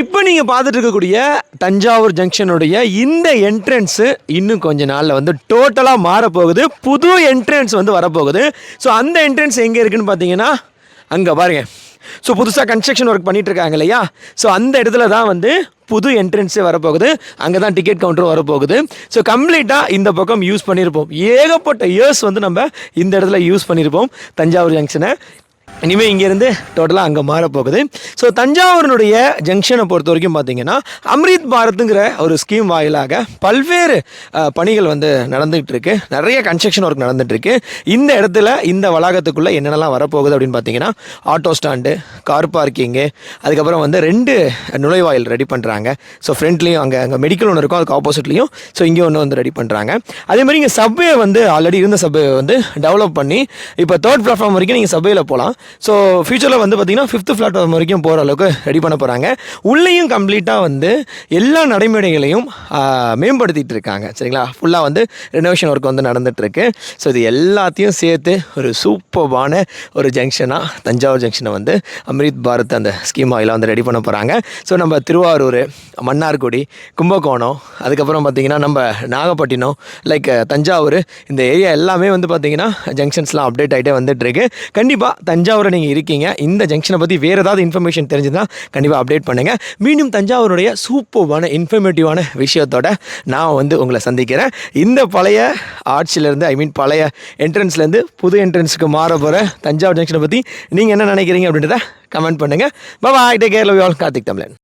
இப்போ நீங்கள் பார்த்துட்டு இருக்கக்கூடிய தஞ்சாவூர் ஜங்ஷனுடைய இந்த என்ட்ரன்ஸு இன்னும் கொஞ்ச நாளில் வந்து டோட்டலாக மாறப்போகுது. புது என்ட்ரன்ஸ் வந்து வரப்போகுது. ஸோ அந்த என்ட்ரன்ஸ் எங்கே இருக்குதுன்னு பார்த்தீங்கன்னா அங்கே பாருங்க. ஸோ புதுசாக கன்ஸ்ட்ரக்ஷன் ஒர்க் பண்ணிகிட்டு இருக்காங்க இல்லையா? ஸோ அந்த இடத்துல தான் வந்து புது என்ட்ரன்ஸே வரப்போகுது. அங்கே தான் டிக்கெட் கவுண்டரும் வரப்போகுது. ஸோ கம்ப்ளீட்டாக இந்த பக்கம் யூஸ் பண்ணியிருப்போம் ஏகப்பட்ட இயர்ஸ் வந்து நம்ம இந்த இடத்துல யூஸ் பண்ணியிருப்போம் தஞ்சாவூர் ஜங்ஷனை இனிமேல் இங்கேருந்து டோட்டலாக அங்கே மாறப்போகுது. ஸோ தஞ்சாவூரினுடைய ஜங்ஷனை பொறுத்த வரைக்கும் பார்த்தீங்கன்னா அம்ரித் பாரத்துங்கிற ஒரு ஸ்கீம் வாயிலாக பல்வேறு பணிகள் வந்து நடந்துகிட்டு இருக்கு நிறைய கன்ஸ்ட்ரக்ஷன் ஒர்க் நடந்துகிட்ருக்கு இந்த இடத்துல இந்த வளாகத்துக்குள்ளே என்னென்னலாம் வரப்போகுது அப்படின்னு பார்த்தீங்கன்னா ஆட்டோ ஸ்டாண்டு கார் பார்க்கிங்கு அதுக்கப்புறம் வந்து ரெண்டு நுழைவாயில் ரெடி பண்ணுறாங்க ஸோ ஃப்ரண்ட்லேயும் அங்கே அங்கே மெடிக்கல் ஒன்று இருக்கும் அதுக்கு ஆப்போசிட்லேயும் ஸோ இங்கே ஒன்று வந்து ரெடி பண்ணுறாங்க அதே மாதிரி இங்கே சப்வே வந்து ஆல்ரெடி இருந்த சப்வே வந்து டெவலப் பண்ணி இப்போ தேர்ட் பிளாட்ஃபார்ம் வரைக்கும் நீங்கள் சப்வேயில் போகலாம் ஸோ ஃபியூச்சரில் வந்து பார்த்தீங்கன்னா ஃபிஃப்த்து பிளாட்ஃபார்ம் வரைக்கும் போகிற அளவுக்கு ரெடி பண்ண போகிறாங்க உள்ளேயும் கம்ப்ளீட்டாக வந்து எல்லா நடைமுறைகளையும் மேம்படுத்திகிட்டு இருக்காங்க. சரிங்களா? ஃபுல்லாக வந்து ரெனோவேஷன் ஒர்க் வந்து நடந்துகிட்ருக்கு ஸோ இது எல்லாத்தையும் சேர்த்து ஒரு சூப்பர்வான ஒரு ஜங்ஷனாக தஞ்சாவூர் ஜங்ஷனை வந்து அம்ரித் பாரத் அந்த ஸ்கீம் ஆயில் வந்து ரெடி பண்ண போகிறாங்க ஸோ நம்ம திருவாரூர் மன்னார்குடி கும்பகோணம் அதுக்கப்புறம் பார்த்தீங்கன்னா நம்ம நாகப்பட்டினம் லைக் தஞ்சாவூர் இந்த ஏரியா எல்லாமே வந்து பார்த்திங்கன்னா ஜங்ஷன்ஸ்லாம் அப்டேட் ஆகிட்டே வந்துட்டுருக்கு. கண்டிப்பாக கண்டிப்பாக தஞ்சாவூரை நீங்கள் இருக்கீங்க. இந்த ஜங்ஷனை பற்றி வேறு ஏதாவது இன்ஃபர்மேஷன் தெரிஞ்சுதுன்னா கண்டிப்பாக அப்டேட் பண்ணுங்கள் மீண்டும் தஞ்சாவூருடைய சூப்பர்வான இன்ஃபர்மேட்டிவான விஷயத்தோட நான் வந்து உங்களை சந்திக்கிறேன். இந்த பழைய ஆட்சியிலேருந்து ஐ மீன் பழைய என்ட்ரன்ஸ்லேருந்து புது என்ட்ரன்ஸுக்கு மாற போகிற தஞ்சாவூர் ஜங்ஷனை பற்றி நீங்கள் என்ன நினைக்கிறீங்க அப்படின்றத கமெண்ட் பண்ணுங்கள் bye take care love all Karthik Tamizhan.